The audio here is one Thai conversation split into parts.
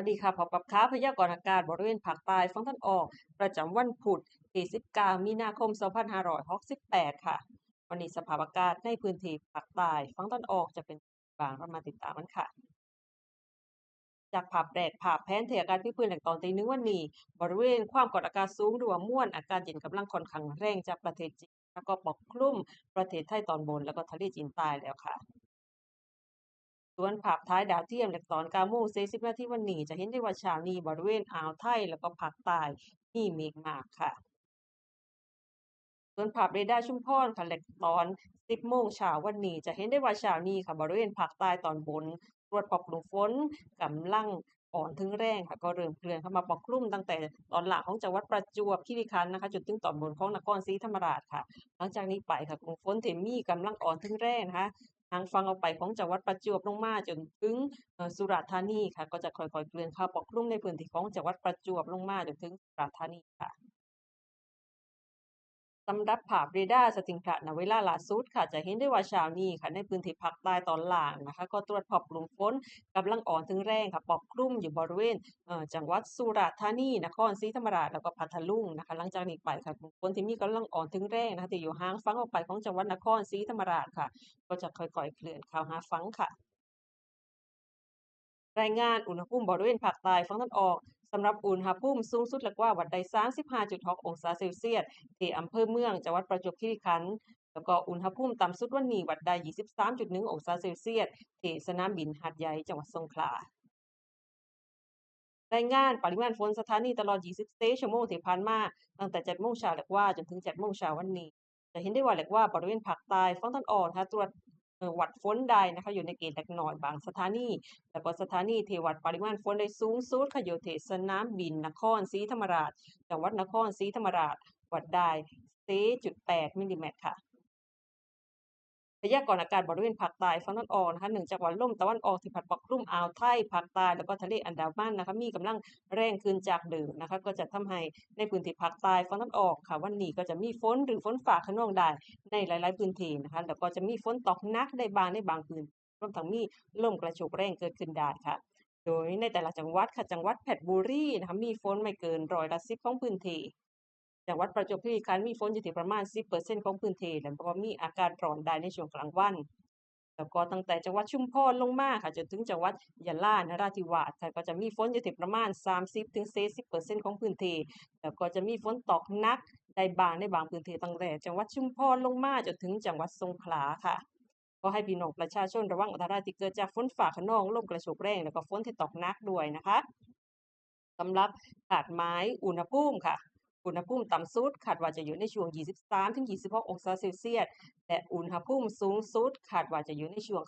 วัสดีค่ะพบกับข่าพยากรณ์อากาศบริเวณภาคใต้ฝั่งตะวันออก ประจำวันพุธที่ 19 มีนาคม 2568 ค่ะ วันนี้สภาพอากาศในพื้นที่ภาคใต้ฝั่งตะวันออกจะเป็นบางเรามาติดตามกันค่ะ จากภาพแรกภาพแผนเที่อากาศที่พื้นแหล่งตอนตีนึงวันนี้ บริเวณความกดอากาศสูงหรือว่าม่วนอากาศเย็นกำลังค่อนข้างแรงจากประเทศจีนแล้วก็ปกคลุมประเทศไทยตอนบนแล้วก็ทะเลจีนใต้แล้วค่ะ ส่วนภาพท้ายดาวเทียมจากตอน9โมง40นาทีวันนี้ จะเห็นได้ว่าเช้านี้บริเวณอ่าวไทยแล้วก็ภาคใต้มีเมฆมากค่ะ ส่วนภาพเรดาร์ชุมพรค่ะแหลกตอน10โมงเช้าวันนี้ จะเห็นได้ว่าเช้านี้ค่ะบริเวณภาคใต้ตอนบนตรวจพบกลุ่มฝนกำลังอ่อนถึงแรงค่ะก็เริ่มเคลื่อนเข้ามาปกคลุมตั้งแต่ตอนหลังของจังหวัดประจวบคีรีขันธ์นะคะจนถึงตอนบนของนครศรีธรรมราชค่ะ หลังจากนี้ไปค่ะกลุ่มฝนเที่มีกำลังอ่อนถึงแรงนะคะ ทางฟังออกไปของจังหวัดประจวบลงมาจนถึงสุราษฎร์ธานีค่ะ ก็จะค่อยๆเคลื่อนเข้าปกคลุมในพื้นที่ของจังหวัดประจวบลงมาจนถึงสุราษฎร์ธานีค่ะ สำหรับภาพเรดาสติงพระณเวลาลาสุดค่ะ จะเห็นได้ว่าเช้านี้ค่ะ ในพื้นที่ภาคใต้ตอนล่างนะคะ ก็ตรวจพบกลุ่มฝนกำลังอ่อนถึงแรงค่ะปกคลุ่มอยู่บริเวณจังหวัดสุราษฎร์ธานีนครศรีธรรมราชแล้วก็พัทลุงนะคะ หลังจากนี้ไปค่ะกลุ่มฝนที่มีกำลังอ่อนถึงแรงนะคะที่อยู่ห่างฝั่งออกไปของจังหวัดนครศรีธรรมราชค่ะ ก็จะค่อยๆเคลื่อนเข้าหาฝั่งค่ะ รายงานอุณหภูมิบริเวณภาคใต้ฝั่งตะวันออก สำหรับอุณหภูมิสูงสุดและกว่าวัดใด35.6 องศาเซลเซียสที่อำเภอเมืองจังหวัดประจวบคีรีขันธ์แล้วก็อุณหภูมิต่ำสุดวันนี้วัดใด23.1 องศาเซลเซียสที่สนามบินหาดใหญ่จังหวัดสงขลารายงานปริมาณฝนสถานีตลอด 24 ชั่วโมงที่ผ่านมา ตั้งแต่7โมงเช้าและกว่าจนถึง7โมงเช้าวันนี้ จะเห็นได้ว่าและกว่าบริเวณภาคใต้ฝั่งตะวันออกนะคะตรวจ วัดฝนได้นะคะอยู่ในเกณฑ์เล็กน้อยบางสถานี แล้วก็สถานีเทวัดปริมาณฝนได้สูงสุดค่ะอยู่ที่สนามบินนครศรีธรรมราช จังหวัดนครศรีธรรมราชวัดได้4.8มิลลิเมตรค่ะ พยากรณ์อากาศบริเวณภาคใต้ฝั่งตะวันออกนะคะเนื่องจากว่าลมตะวันออกที่พัดปกคลุมอ่าวไทยภาคใต้แล้วก็ทะเลอันดามันนะคะมีกำลังแรงขึ้นจากเดิมนะคะ ก็จะทำให้ในพื้นที่ภาคใต้ฝั่งตะวันออกค่ะ วันนี้ก็จะมีฝนหรือฝนฟ้าคะนองได้ในหลาย ๆ พื้นที่นะคะแล้วก็จะมีฝนตกหนักได้บางในบางพื้นรวมทั้งมีลมกระโชกแรงเกิดขึ้นได้ค่ะโดยในแต่ละจังหวัดค่ะจังหวัดเพชรบุรีนะคะมีฝนไม่เกินร้อยละ10ของพื้นที่ จังหวัดประจวบคีรีขันธ์มีฝนอยู่ที่ประมาณ 10%ของพื้นที่แล้วก็มีอากาศร้อนได้ในช่วงกลางวันแล้วก็ตั้งแต่จังหวัดชุมพรลงมาค่ะจนถึงจังหวัดยะลานราธิวาสค่ะก็จะมีฝนอยู่ที่ประมาณ 30-40%ของพื้นที่แล้วก็จะมีฝนตกหนักได้บางในบางพื้นที่ตั้งแต่จังหวัดชุมพรลงมาจนถึงจังหวัดสงขลาค่ะ ก็ให้พี่น้องประชาชนระวังอันตรายที่เกิดจากฝนฟ้าคะนองลมกระโชกแรงแล้วก็ฝนที่ตกหนักด้วยนะคะสำหรับคาดหมายอุณหภูมิค่ะ อุณหภูมิต่ำสุดคาดว่าจะอยู่ในช่วง 23-26 องศาเซลเซียส และอุณหภูมิสูงสุดคาดว่าจะอยู่ในช่วง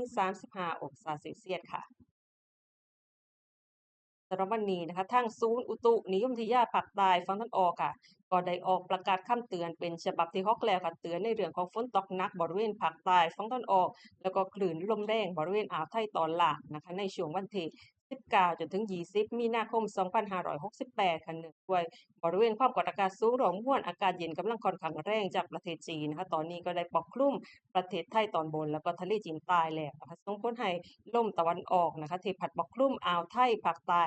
30-35 องศาเซลเซียสค่ะสำหรับวันนี้นะคะทางศูนย์อุตุนิยมวิทยาภาคใต้ฝั่งตะวันออกค่ะ ก็ได้ออกประกาศคำเตือนเป็นฉบับที่6แล้วค่ะเตือนในเรื่องของฝนตกหนักบริเวณภาคใต้ฝั่งตะวันออก แล้วก็คลื่นลมแรงบริเวณอ่าวไทยตอนล่างนะคะในช่วงวันที่ 19 จนถึง 20 มีนาคม 2568 ค่ะเนื่งด้วยบริเวณความกดอากาศสูงรองมวลอากาศเย็นกำลังค่อนข้างแรงจากประเทศจีนนะคะตอนนี้ก็ได้ปกคลุมประเทศไทยตอนบน แล้วก็ทะเลจีนใต้แล้วนะคะส่งผลให้ลมตะวันออกนะคะที่พัดปกคลุมอ่าวไทยภาคใต้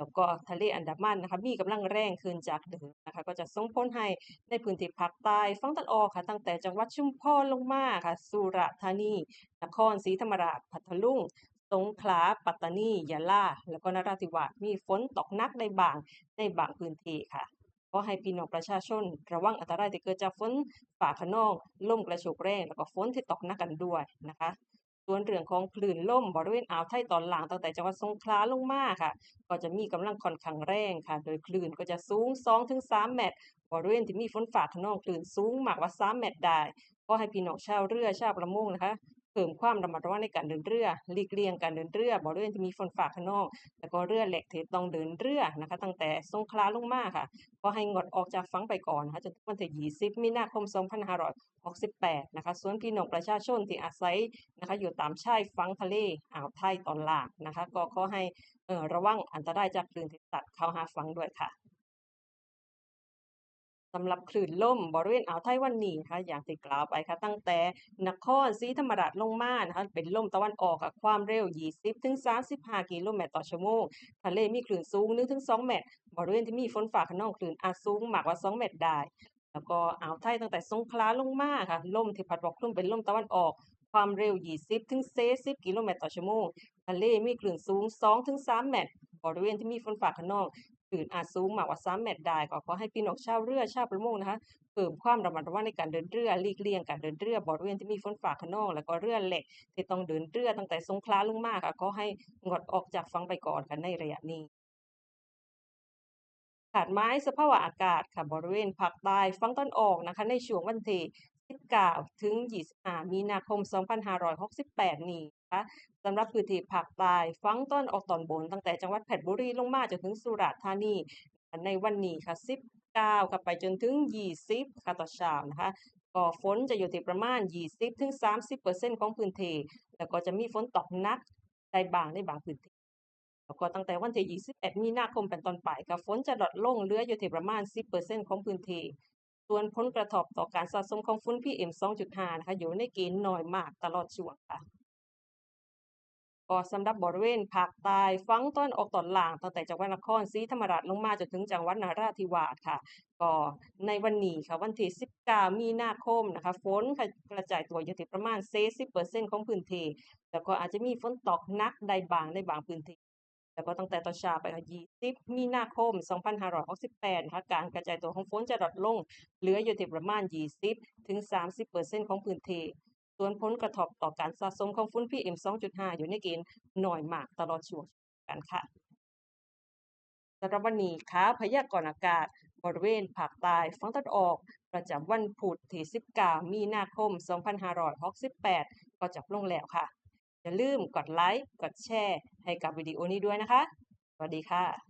แล้วก็ทะเลอันดามันนะคะมีกำลังแรงขึ้นจากเดิมนะคะก็จะส่งผลให้ในพื้นที่ภาคใต้ฝั่งตะวันออกค่ะตั้งแต่จังหวัดชุมพรลงมาค่ะสุราษฎร์ธานีนครศรีธรรมราชพัทลุง สงขลา ปัตตานี ยะลา แล้วก็นราธิวาส มีฝนตกหนักได้บางในบางพื้นที่ค่ะขอให้พี่น้องประชาชน ระวังอันตรายที่เกิดจากฝนฟ้าคะนองลมกระโชกแรง แล้วก็ฝนที่ตกหนักกันด้วยนะคะ ส่วนเรื่องของคลื่นลมบริเวณอ่าวไทยตอนล่างตั้งแต่จังหวัดสงขลาลงมาค่ะ ก็จะมีกำลังค่อนข้างแรงค่ะ โดยคลื่นก็จะสูง 2-3 เมตร บริเวณที่มีฝนฟ้าคะนองคลื่นสูงมากกว่า 3 เมตรได้ ก็ให้พี่น้องชาวเรือชาวประมงนะคะ พิ่มความระมัดระวังในการเดินเรือหลีกเลี่ยงการเดินเรือบริเวณที่มีฝนฟ้าคะนอง แล้วก็เรือเหล็กที่ต้องเดินเรือนะคะ ตั้งแต่สงขลาลงมาค่ะ ก็ให้งดออกจากฝั่งไปก่อนนะคะจนถึงวันที่20มีนาคม 2568 นะคะ ส่วนพี่น้องประชาชนที่อาศัยนะคะ อยู่ตามชายฝั่งทะเลอ่าวไทยตอนล่างนะคะ ก็ขอให้ระวังอันตรายจากคลื่นที่ซัดเข้าหาฝั่งด้วยค่ะ สำหรับคลื่นลมบริเวณอ่าวไทยวันนี้นะคะอย่างที่กล่าวไปค่ะตั้งแต่นครศรีธรรมราชลงมานะคะเป็นลมตะวันออกกับความเร็ว 20 ถึง 35 กิโลเมตรต่อชั่วโมงทะเลมีคลื่นสูง1-2เมตร บริเวณที่มีฝนฟ้าคะนองคลื่นอาจสูงมากกว่า 2 เมตรได้ แล้วก็อ่าวไทยตั้งแต่สงขลาลงมาค่ะลมที่พัดปกคลุมเป็นลมตะวันออกความเร็ว 20 ถึง 40 กิโลเมตรต่อชั่วโมง ทะเลมีคลื่นสูง 2 ถึง 3 เมตร บริเวณที่มีฝนฟ้าคะนอง คลื่นอาจสูงมากกว่า3เมตรได้ก็ขอให้พี่น้องชาวเรือชาวประมงนะคะเพิ่มความระมัดระวังในการเดินเรือหลีกเลี่ยงการเดินเรือบริเวณที่มีฝนฟ้าคะนองแล้วก็เรือเล็กที่ต้องเดินเรือตั้งแต่สงขลาลงมาค่ะก็ให้งดออกจากฝั่งไปก่อนกันในระยะนี้ขาดไม้สภาวะอากาศค่ะบริเวณภาคใต้ฝั่งตะวันออกนะคะในช่วงวันที่19ถึง25มีนาคม 2568 นี้นะคะสำหรับพื้นที่ภาคใต้ฝั่งตะวันออกตอนบน ตั้งแต่จังหวัดเพชรบุรีลงมาจนถึงสุราษฎร์ธานีในวันนี้ค่ะ 19ค่ะไปจนถึง 20ค่ะต่อเช้านะคะก็ฝนจะอยู่ที่ประมาณ 20-30%ของพื้นที่แล้วก็จะมีฝนตกหนักได้บางในบางพื้นที่แล้วก็ตั้งแต่วันที่ 21 มีนาคมเป็นต้นไปค่ะฝนจะลดลงเหลืออยู่ที่ประมาณ 10%ของพื้นที่ส่วนผลกระทบต่อการสะสมของฝุ่น PM 2.5 นะคะอยู่ในเกณฑ์น้อยมากตลอดช่วงค่ะ ก็สำหรับบริเวณภาคใต้ฝั่งตะวันออกตอนล่างตั้งแต่จังหวัดนครศรีธรรมราชลงมาจนถึงจังหวัดนราธิวาสค่ะก็ในวันนี้ค่ะวันที่ 19 มีนาคมนะคะฝนะกระจายตัวอยู่ที่ประมาณ40%ของพื้นที่แล้วก็อาจจะมีฝนตกหนักได้บางในบางพื้นที่แล้วก็ตั้งแต่ตอนเช้าไปค่ะ20มีนาคม 2568นะคะการกระจายตัวของฝนจะลดลง เหลืออยู่ที่ประมาณ 20 ถึง 30%ของพื้นที่ ส่วนผลกระทบต่อการสะสมของฝุ่น PM 2.5 อยู่ในเกณฑ์น้อยมากตลอดช่วงกันค่ะสำหรับวันนี้ค่ะพยากรณ์อากาศบริเวณภาคใต้ฝั่งตะวันออก ประจำวันพุธที่ 19 มีนาคม 2568 ก็จบลงแล้วค่ะ อย่าลืมกดไลค์ กดแชร์ ให้กับวิดีโอนี้ด้วยนะคะ สวัสดีค่ะ